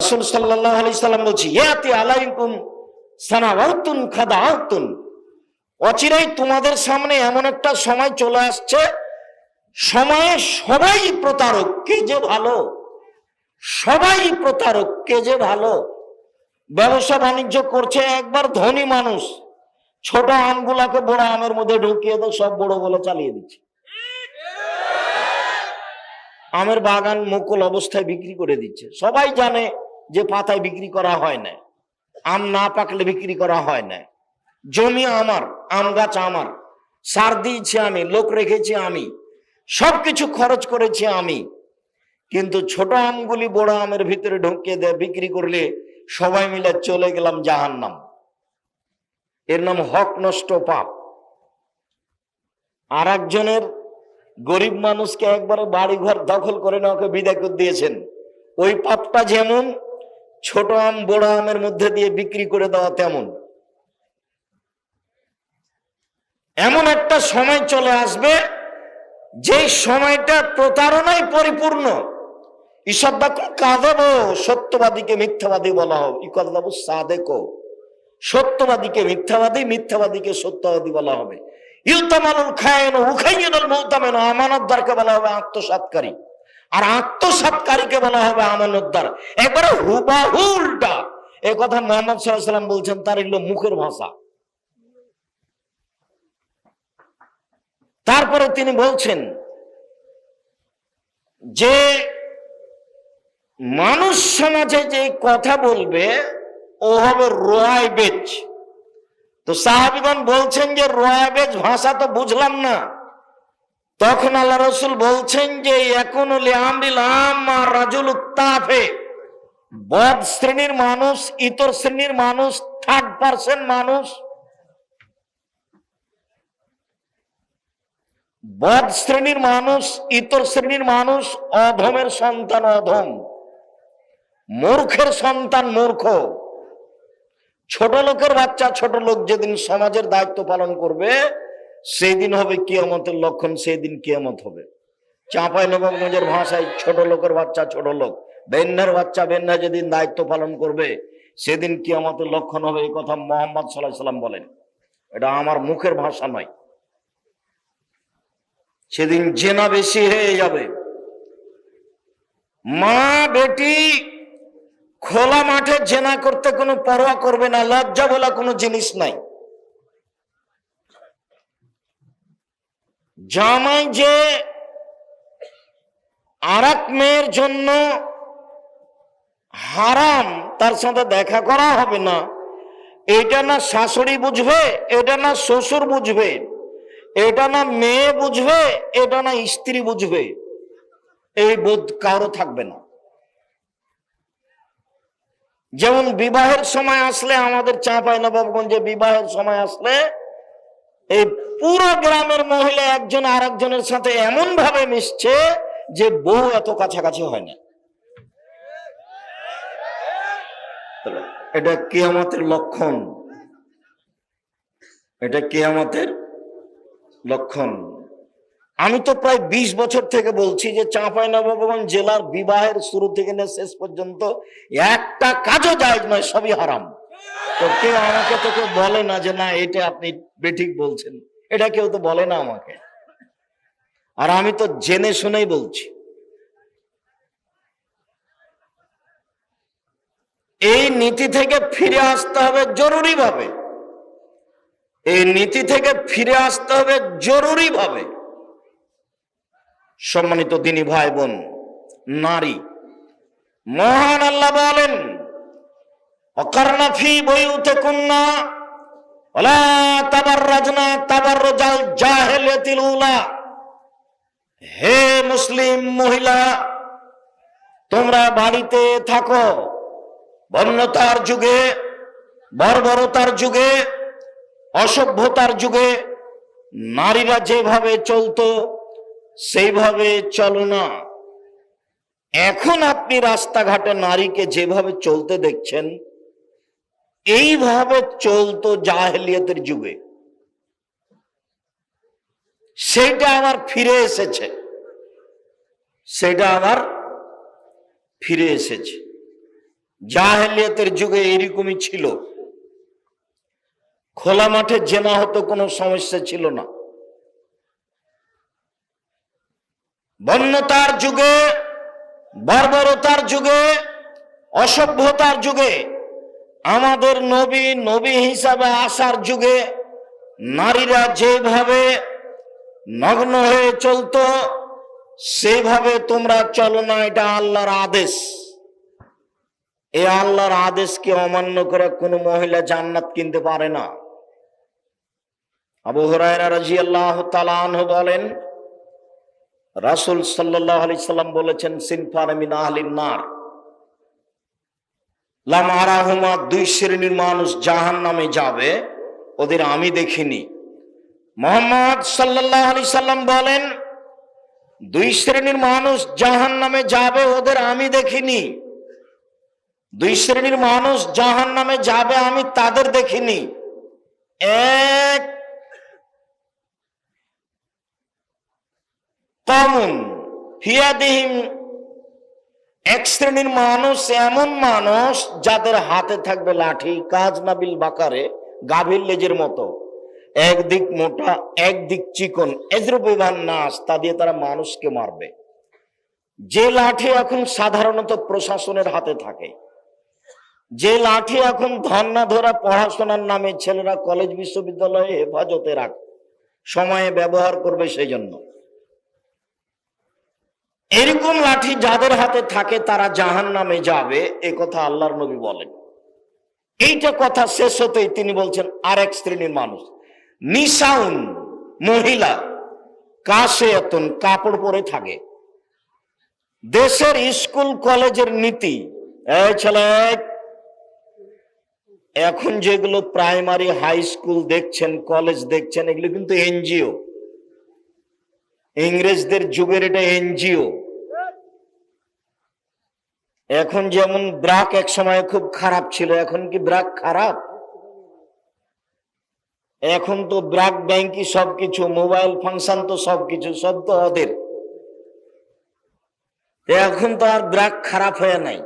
রাসূল সাল্লাল্লাহু আলাইহি সাল্লাম বলছি ইয়াতি আলাইকুম সানাওয়াতুন খাদাআতুন। অচিরেই তোমাদের সামনে এমন একটা সময় চলে আসছে, সময়ে সবাই প্রতারক, কে যে ভালো? সবাই প্রতারক, কে যে ভালো? ব্যবসা বাণিজ্য করছে একবার ধনী মানুষ, ছোট আমগুলাকে বড় আমের মধ্যে ঢুকিয়ে সব বড় বলে চালিয়ে দিচ্ছে। আমের বাগান মুকুল অবস্থায় বিক্রি করে দিচ্ছে। সবাই জানে যে পাতায় বিক্রি করা হয় না আম না পাকলে বিক্রি করা হয় না জমি আমার, আম গাছ আমার, সার দিয়েছি আমি, লোক রেখেছি আমি, সবকিছু খরচ করেছি আমি। কিন্তু ছোট আমগুলি বড় আমের ভিতরে ঢুকিয়ে দেয় বিক্রি করলে সবাই মিলে চলে গেলাম জাহান্নাম। এর নাম হক নষ্ট পাপ। আর একজনের গরিব মানুষকে একবার বাড়ি ঘর দখল করে না ওকে বিদায় করে দিয়েছেন। ওই পাপটা যেমন ছোট আম, বড় আমের মধ্যে দিয়ে বিক্রি করে দেওয়া তেমন। এমন একটা সময় চলে আসবে যে সময়টা প্রতারণায় পরিপূর্ণ। ঈশ্বর বাক্য কাঁদাবো, সত্যবাদীকে মিথ্যাবাদী বলা হবে ইকদাবু সাদেকো, সত্যবাদীকে মিথ্যাবাদী, মিথ্যাবাদীকে সত্যবাদী বলা হবে। ইউতামানুল খায়ন উখাইয়ুল মৌতামেন, আমানতদারকে বলা হবে আত্মসাৎকারী আর আত্মসাৎকারীকে বলা হবে আমানতদার একবারে হুবাহু উল্টা। এ কথা মোহাম্মদ সাল্লাম বলছেন, তার এগুলো মুখের ভাষা। তারপরে তিনি বলছেন যে, মানুষ সমাজে যে কথা বলবে, ও হবে রোয়াই বেচ তো সাহাবিগণ বলছেন যে রোয়াই বেচ ভাষা তো বুঝলাম না। তখন আল্লাহ রসুল বলছেন যে এখন বদ শ্রেণির মানুষ, ইতর শ্রেণির মানুষ, থার্ড পার্সেন্ট মানুষ। বদ শ্রেণির মানুষ, ইতর শ্রেণির মানুষ, অধমের সন্তান অধম। মূর্খের সন্তান মূর্খ। ছোট লোকের বাচ্চা, ছোট লোক যেদিন সমাজের দায়িত্ব পালন করবে সেই দিন হবে কিয়ামতের লক্ষণ সেই দিন কিয়ামত হবে। চাঁপাই নবাবগঞ্জের ভাষায় ছোট লোকের বাচ্চা ছোট লোক। বেন্যার বাচ্চা বেন্যা যেদিন দায়িত্ব পালন করবে, সেদিন কিয়ামতের লক্ষণ হবে এই কথা মোহাম্মদ সাল্লাহ সাল্লাম বলেন। এটা আমার মুখের ভাষা নয়। সেদিন জেনা বেশি হয়ে যাবে। মা, বেটি খোলা মাঠে জেনা করতে কোনো পরোয়া করবে না, লজ্জা বলা কোনো জিনিস নাই। জামাই যে আর মেয়ের জন্য হারাম, তার সাথে দেখা করা হবে না। এটা না শাশুড়ি বুঝবে, এটা না শ্বশুর বুঝবে, এটা না মেয়ে বুঝবে, এটা না স্ত্রী বুঝবে। এই বোধ কারও থাকবে না। যেমন বিবাহের সময় আসলে আমাদের চাঁপাই নবাবগঞ্জে বিবাহের সময় আসলে এই পুরো গ্রামের মহিলা একজন আর একজনের সাথে এমন ভাবে মিশছে যে বউ এত কাছাকাছি হয় না। এটা কেয়ামতের লক্ষণ। এটা কেয়ামতের লক্ষণ। আমি তো প্রায় ২০ বছর থেকে বলছি যে চাঁপাই নবাবগঞ্জ জেলার বিবাহের শুরু থেকে নিয়ে শেষ পর্যন্ত একটা কাজও যায় নয় সবই হারাম। তো কেউ আমাকে তো কেউ বলে না যে না, এটা আপনি বেঠিক বলছেন। এটা কেউ তো বলে না আমাকে। আর আমি তো জেনে শুনেই বলছি। এই নীতি থেকে ফিরে আসতে হবে জরুরি ভাবে এই নীতি থেকে ফিরে আসতে হবে জরুরি ভাবে সম্মানিত দিনী ভাই বোন নারী, মহান আল্লাহ বলেন অকারনাফি বইউতে কন্যা ওলা তাবার হে মুসলিম মহিলা, তোমরা বাড়িতে থাকো। বন্যতার যুগে, বর্বরতার যুগে, অসভ্যতার যুগে নারীরা যেভাবে চলতো, সেইভাবে চলো না। এখন আপনি রাস্তাঘাটে নারীকে যেভাবে চলতে দেখছেন এইভাবে চলতো জাহেলিয়তের যুগে। সেটা আমার ফিরে এসেছে। সেটা আমার ফিরে এসেছে। জাহেলিয়াতের যুগে এরকমই ছিল। খোলা মাঠে জেনা হতো কোনো সমস্যা ছিল না। বন্যতার যুগে, বর্বরতার যুগে, অসভ্যতার যুগে আমাদের নবী নবী হিসাবে আসার যুগে নারীরা যেভাবে নগ্ন হয়ে চলতো সেইভাবে তোমরা চলো না, এটা আল্লাহর আদেশ। এ আল্লাহর আদেশকে অমান্য করে কোনো মহিলা জান্নাত কিনতে পারে না। আবু হুরায়রা রাদিয়াল্লাহু তাআলা আনহু বলেন, রাসূল সাল্লাল্লাহু আলাইহি সাল্লাম বলেছেন, সিনফার মিন আহলিন নার। লাম আরাহুমা দুই শ্রেণির মানুষ জাহান নামে যাবে। ওদের আমি দেখিনি। মোহাম্মদ সাল্লাল্লাহু আলাইহি সাল্লাম বলেন, দুই শ্রেণির মানুষ জাহান নামে যাবে, ওদের আমি দেখিনি। দুই শ্রেণির মানুষ জাহান নামে যাবে, আমি তাদের দেখিনি। এক, কমন ফিয়াদিহিম এক শ্রেণির মানুষ, এমন মানুষ যাদের হাতে থাকবে লাঠি, কাজ নাবিল বাকারে, গাভীর লেজের মতো। একদিক মোটা একদিক চিকন, এজরুবিভান নাস তা দিয়ে তারা মানুষকে মারবে। যে লাঠি এখন সাধারণত প্রশাসনের হাতে থাকে, যে লাঠি এখন ধর্না ধরা পড়াশোনার নামে ছেলেরা কলেজ, বিশ্ববিদ্যালয়ে হেফাজতে রাখ, সময়ে ব্যবহার করবে সেই জন্য এরকম লাঠি যাদের হাতে থাকে, তারা জাহান নামে যাবে, এ কথা আল্লাহর নবী বলেন। এইটা কথা শেষ হতেই তিনি বলছেন আর এক শ্রেণির মানুষ, নিশাউন, মহিলা কাশে এতন কাপড় পরে থাকে। দেশের স্কুল, কলেজের নীতি ছেলে, এখন যেগুলো প্রাইমারি, হাই স্কুল দেখছেন, কলেজ দেখছেন, এগুলো কিন্তু এনজিও। ইংরেজদের যুগের এটা এনজিও। এখন যেমন ব্রাক এক সময় খুব খারাপ ছিল, এখন কি ব্রাক খারাপ? এখন তো ব্রাক ব্যাংকই সবকিছু, মোবাইল ফাংশন তো সবকিছু, সব তো ওদের। এখন তো আর ব্রাক খারাপ হয়ে নাই।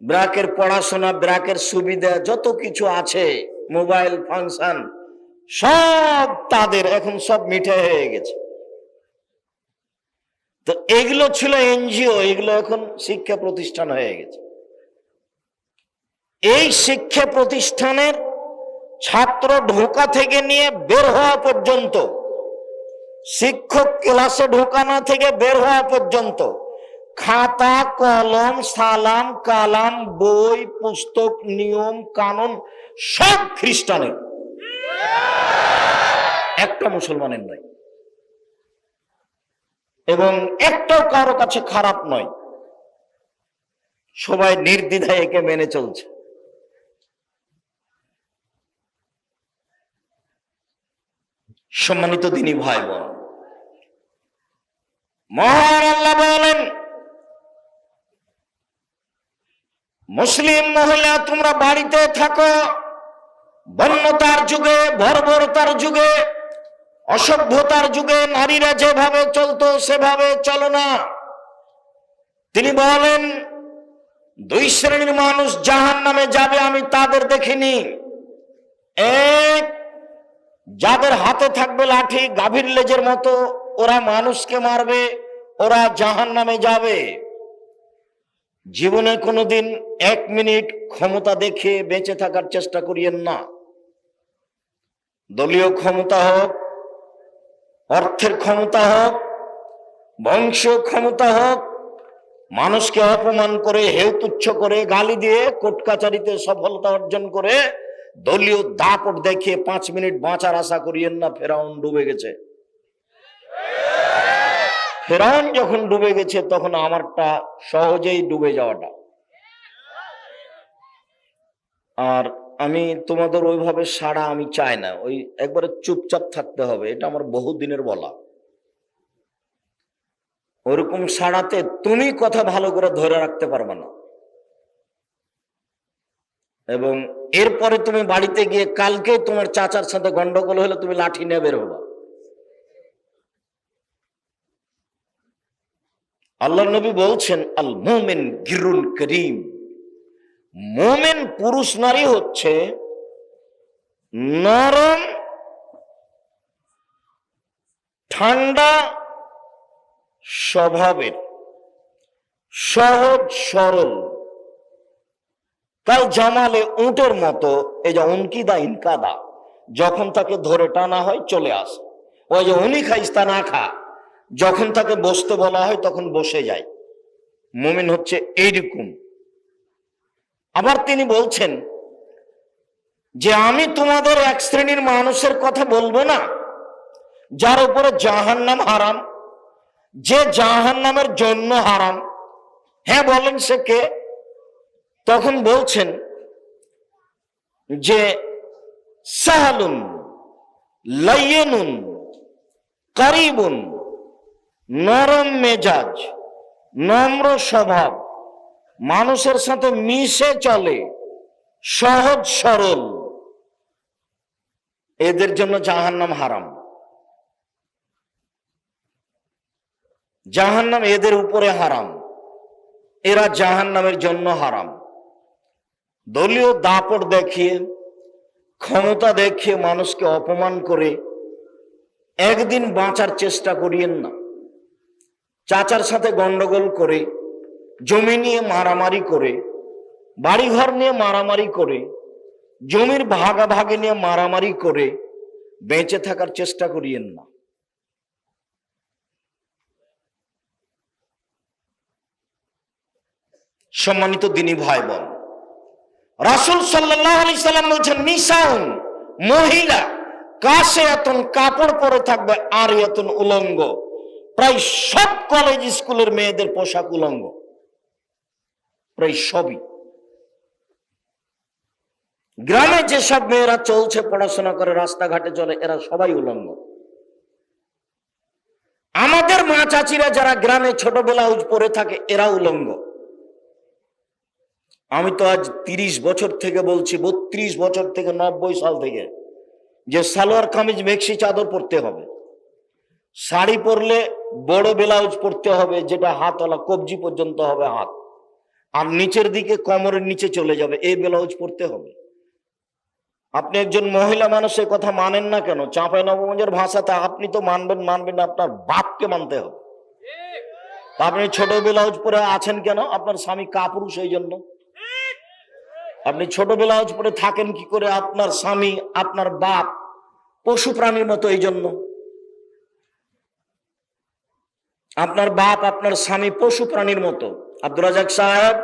ব্রাকের পড়াশোনা, ব্রাকের সুবিধা, যত কিছু আছে, মোবাইল ফাংশন, সব তাদের, এখন সব মিঠে হয়ে গেছে। তো এগুলো ছিল এনজিও, এগুলো এখন শিক্ষা প্রতিষ্ঠান হয়ে গেছে। এই শিক্ষা প্রতিষ্ঠানের ছাত্র ঢোকা থেকে নিয়ে বের হওয়া পর্যন্ত, শিক্ষক ক্লাসে ঢোকানো থেকে বের হওয়া পর্যন্ত, খাতা, কলম, সালাম, কালাম, বই, পুস্তক, নিয়ম, কানুন, সব খ্রিস্টানের। একটা মুসলমানের নয়। এবং একটাও কারও কাছে খারাপ নয়। সবাই নির্দ্বিধায় একে মেনে চলছে। সম্মানিত দিনী ভাই বোন মহান আল্লাহ বলেন, মুসলিম মহিলা, তোমরা বাড়িতে থাকো, বন্যতার যুগে বর্বরতার যুগে অসভ্যতার যুগে নারীরা যেভাবে চলতো, সেভাবে চলো না। তিনি বলেন, দুই শ্রেণির মানুষ জাহান নামে যাবে, আমি তাদের দেখিনি। এক, যাদের হাতে থাকবে লাঠি, গাভীর লেজের মতো, ওরা মানুষকে মারবে, ওরা জাহান নামে যাবে। জীবনে কোনোদিন এক মিনিট ক্ষমতা দেখে বেঁচে থাকার চেষ্টা করিয়েন না। দলীয় ক্ষমতা হোক অর্থের ক্ষমতা হোক, বংশীয় ক্ষমতা হোক, মানুষকে অপমান করে হেউ তুচ্ছ করে, গালি দিয়ে কোর্ট কাচারিতে সফলতা অর্জন করে দলীয় দাপট দেখিয়ে পাঁচ মিনিট বাঁচার আশা করিয়েন না, ফেরাউন ডুবে গেছে। ফেরাউন যখন ডুবে গেছে, তখন আমারটা সহজেই ডুবে যাওয়াটা। আর আমি তোমাদের ওইভাবে সাড়া আমি চাই না। ওই একবারে চুপচাপ থাকতে হবে, এটা আমার বহু দিনের বলা। ওরকম সাড়াতে তুমি কথা ভালো করে ধরে রাখতে পারবে না। এবং এরপরে তুমি বাড়িতে গিয়ে কালকে তোমার চাচার সাথে গন্ডগোল হলে তুমি লাঠি নিয়ে বের হবা। আল্লাহ নবী বলছেন, আল মোমেন গিরুল করিম। মোমেন পুরুষ নারী হচ্ছে নরম, ঠান্ডা স্বভাবের, সহজ, সরল। তাই জামালে উটের মতো, এই যে উনকিদা ইনকাদা, যখন তাকে ধরে টানা হয়, চলে আসে। ওই যে উনি খাইস না খা। যখন তাকে বসতে বলা হয়, তখন বসে যায়। মুমিন হচ্ছে এইরকম। আবার তিনি বলছেন যে আমি তোমাদের এক শ্রেণির মানুষের কথা বলব না, যার উপরে জাহান নাম হারাম, যে জাহান নামের জন্য হারাম। হ্যাঁ বলেন সে কে? তখন বলছেন যে সাহালুন, লাইয়েনুন, কারিবুন, নরম মেজাজ, নম্র স্বভাব মানুষের সাথে মিশে চলে, সহজ সরল। এদের জন্য জাহান্নাম হারাম। জাহান্নাম এদের উপরে হারাম। এরা জাহান্নামের জন্য হারাম। দলীয় দাপট দেখিয়ে, ক্ষমতা দেখিয়ে মানুষকে অপমান করে একদিন বাঁচার চেষ্টা করিয়েন না। চাচার সাথে গন্ডগোল করে জমি নিয়ে মারামারি করে, বাড়িঘর নিয়ে মারামারি করে, জমির ভাগাভাগি নিয়ে মারামারি করে বেঁচে থাকার চেষ্টা করিয়েন না। সম্মানিত দিনী ভাই বোন রাসুল সাল্লাম বলছেন নিশাউন মহিলা কাশে এতন কাপড় পরে থাকবে আর এতন উলঙ্গ। প্রায় সব কলেজ স্কুলের মেয়েদের পোশাক উলঙ্গ। প্রায় সবই। গ্রামে যেসব মেয়েরা চলছে পড়াশোনা করে, রাস্তাঘাটে চলে, এরা সবাই উলঙ্গ। আমাদের মা চাচিরা যারা গ্রামে ছোট ব্লাউজ পরে থাকে, এরা উলঙ্গ। আমি তো আজ তিরিশ বছর থেকে বলছি, বত্রিশ বছর থেকে, নব্বই সাল থেকে, যে সালোয়ার কামিজ, মেক্সি চাদর পরতে হবে। শাড়ি পরলে বড় ব্লাউজ পরতে হবে, যেটা হাতওয়ালা কবজি পর্যন্ত হবে হাত। আর নিচের দিকে কোমরের নিচে চলে যাবে, এই ব্লাউজ পরতে হবে। আপনি একজন মহিলা মানুষ মানুষের কথা মানেন না কেন? চাঁপাই নবগঞ্জের ভাষাতে আপনি তো মানবেন মানবেন আপনার বাপকে মানতে হবে। আপনি ছোট ব্লাউজ পরে আছেন কেন? আপনার স্বামী কাপুরুষ এই জন্য। আপনি ছোট ব্লাউজ পরে থাকেন কি করে? আপনার স্বামী, আপনার বাপ পশু প্রাণীর মতো এই জন্য। আপনার বাপ, আপনার স্বামী পশু প্রাণীর মতো। আব্দুর রাজাক সাহেব,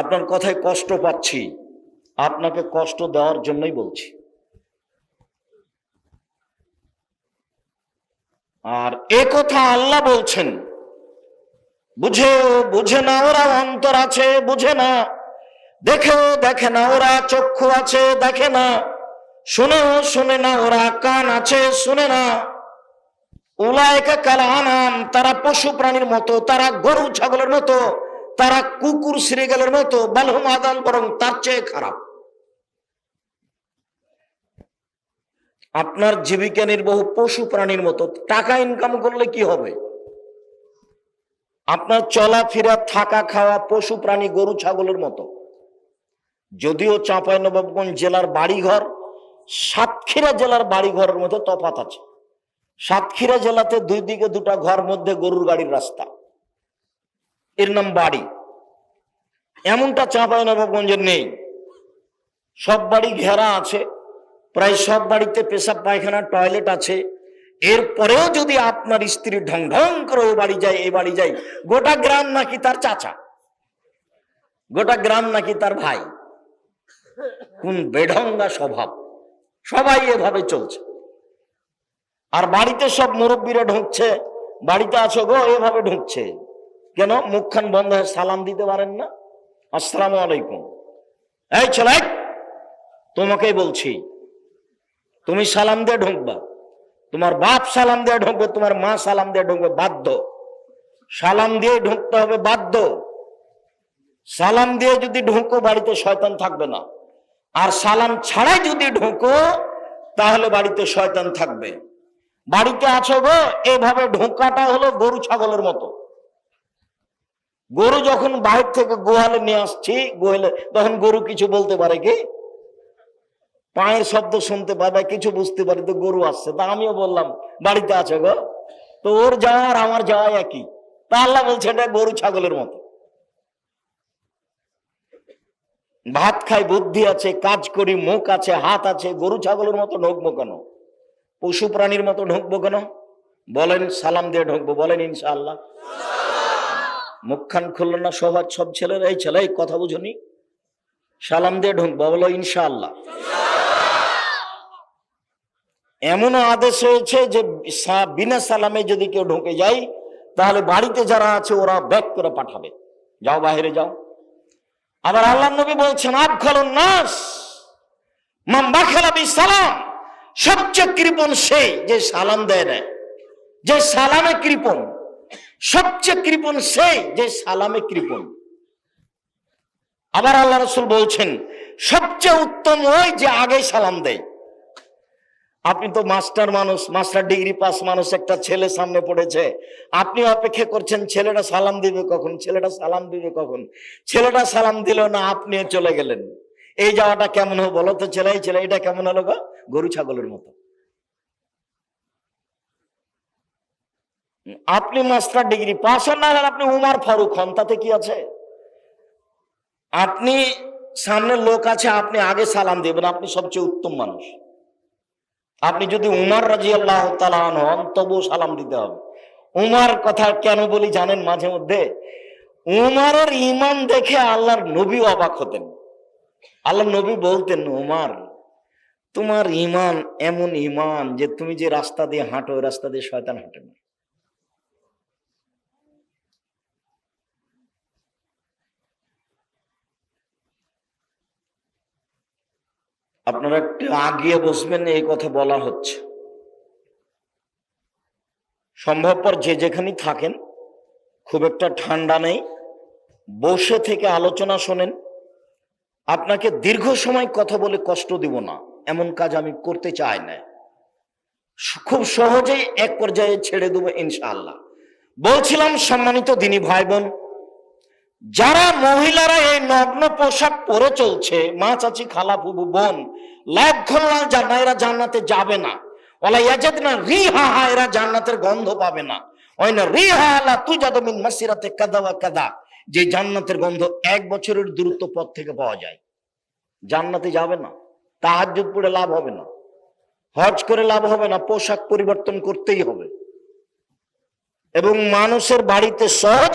আপনার কথায় কষ্ট পাচ্ছি। আপনাকে কষ্ট দেওয়ার জন্যই বলছি। আর এ কথা আল্লাহ বলছেন, বুঝে বুঝে না ওরা অন্তর আছে, বুঝে না। দেখেও দেখে না ওরা চক্ষু আছে, দেখে না। শুনেও শুনে না ওরা কান আছে, শুনে না। তারা পশু প্রাণীর মতো, তারা গরু ছাগলের মতো, তারা কুকুর শ্রীগালের মতো বালহুম আদাল বরং তার চেয়ে খারাপ। আপনার জীবিকা নির্বাহ পশু প্রাণীর মতো, টাকা ইনকাম করলে কি হবে? আপনার চলাফেরা, থাকা খাওয়া, পশু প্রাণী, গরু ছাগলের মতো। যদিও চাঁপাই নবাবগঞ্জ জেলার বাড়িঘর, সাতক্ষীরা জেলার বাড়িঘরের মতো তফাত আছে। সাতক্ষীরা জেলাতে দুই দিকে দুটা ঘর মধ্যে গরুর গাড়ির রাস্তা। এর নাম বাড়ি। এমনটা চাঁপাইনবাবগঞ্জের নেই। সব বাড়ি ঘেরা আছে। প্রায় সব বাড়িতে পেশাব, পায়খানা, টয়লেট আছে। এরপরেও যদি আপনার স্ত্রী ঢং ঢং করে ও বাড়ি যায়, এ বাড়ি যায়, গোটা গ্রাম নাকি তার চাচা? গোটা গ্রাম নাকি তার ভাই? কোন বেঢঙ্গা স্বভাব? সবাই এভাবে চলছে। আর বাড়িতে সব মুরব্বীরা ঢুকছে। বাড়িতে আছো গো, এভাবে ঢুকছে। কেন? মুখখান বন্ধ হয়ে সালাম দিতে পারেন না? আসসালামু আলাইকুম। এই ছেলে, তোমাকেই বলছি, তুমি সালাম দিয়ে ঢুকবা। তোমার বাপ সালাম দিয়ে ঢুকবে, তোমার মা সালাম দিয়ে ঢুকবে, বাধ্য। সালাম দিয়ে ঢুকতে হবে, বাধ্য। সালাম দিয়ে যদি ঢুকো, বাড়িতে শয়তান থাকবে না। আর সালাম ছাড়াই যদি ঢুকো, তাহলে বাড়িতে শয়তান থাকবে। বাড়িতে আছো গো? এভাবে ঢোকাটা হলো গরু ছাগলের মতো। গরু যখন বাহির থেকে গোহালে নিয়ে আসছি গোহালে তখন গরু কিছু বলতে পারে কি? পায়ের শব্দ শুনতে পাবে কিছু বুঝতে পারি তো গরু আসছে। তা আমিও বললাম, বাড়িতে আছে গো? তো ওর যাওয়া আর আমার যাওয়া একই। তা আল্লাহ বলছে, এটা গরু ছাগলের মতো। ভাত খাই বুদ্ধি আছে, কাজ করি, মুখ আছে, হাত আছে, গরু ছাগলের মতো ঢুকবো কেন? পশু প্রাণীর মতো ঢুকবো কেন? বলেন, সালাম দিয়ে ঢুকবো, বলেন ইনশাআল্লাহ। মুখখান খুললো না সবার, সব ছেলেরা, এই ছেলে কথা বুঝুনি? সালাম দিয়ে ঢুকবো, বলো ইনশাআল্লাহ। এমনও আদেশ হয়েছে যে বিনা সালামে যদি কেউ ঢুকে যায়, তাহলে বাড়িতে যারা আছে, ওরা ব্যাক করে পাঠাবে। যাও বাইরে যাও। আবার আল্লাহ নবী বলছেন, আবখালুন নাস মাম্বা খেলাবি সালাম সবচেয়ে কৃপণ সেই যে সালাম দেয় না যে সালামে কৃপণ। সবচেয়ে কৃপণ সেই যে সালামে কৃপণ। আবার আল্লাহ রসুল বলছেন, সবচেয়ে উত্তম ওই যে আগে সালাম দেয়। আপনি তো মাস্টার মানুষ, মাস্টার ডিগ্রি পাস মানুষ, একটা ছেলে সামনে পড়েছে। আপনি অপেক্ষা করছেন, ছেলেটা সালাম দিবে কখন? ছেলেটা সালাম দিবে কখন? ছেলেটা সালাম দিল না আপনি চলে গেলেন। এই যাওয়াটা কেমন হবে বলো তো ছেলে ছেলে, এটা কেমন হলো গো? গরু ছাগলের মতো। আপনি মাস্টার ডিগ্রি পাস হন না আপনি উমার ফারুক হন, তাতে কি আছে? আপনি সামনে লোক আছে, আপনি আগে সালাম দেবেন, আপনি সবচেয়ে উত্তম মানুষ। আপনি যদি উমার রাজি আল্লাহ হন, তবুও সালাম দিতে হবে। উমার কথা কেন বলি জানেন মাঝে মধ্যে? উমারের ইমান দেখে আল্লাহর নবী অবাক হতেন। আল্লাহ নবী বলতেন, উমার তোমার ইমান এমন ইমান যে তুমি যে রাস্তা দিয়ে হাঁটো রাস্তা দিয়ে শয়তান হাঁটে না। আপনারা একটু আগিয়ে বসবেন, এই কথা বলা হচ্ছে। সম্ভবপর যে যেখানে থাকেন, খুব একটা ঠান্ডা নেই, বসে থেকে আলোচনা শোনেন। আপনাকে দীর্ঘ সময় কথা বলে কষ্ট দিব না। এমন কাজ আমি করতে চাই না। খুব সহজেই এক পর্যায়ে ছেড়ে দেবো ইনশাআল্লাহ। বলছিলাম সম্মানিত দিনী ভাই বোন যারা মহিলারা এই নগ্ন পোশাক পরে চলছে, মা চাচি, খালা ফুবু বোন, লাভ জানা এরা জান্নাতে যাবে না। ওলা ইয়াজাদ না এরা জান্নাতের গন্ধ পাবে না। ওই না রি হা আলা তুই যাদমিন মাসিরাতে কাদা ওয়া কাদা যে জান্নাতের গন্ধ এক বছরের দূরত্ব পথ থেকে পাওয়া যায়। জান্নাতে যাবে না। তাহাজ্জুদ পড়ে লাভ হবে না। হজ করে লাভ হবে না, পোশাক পরিবর্তন করতেই হবে। এবং মানুষের বাড়িতে সহজ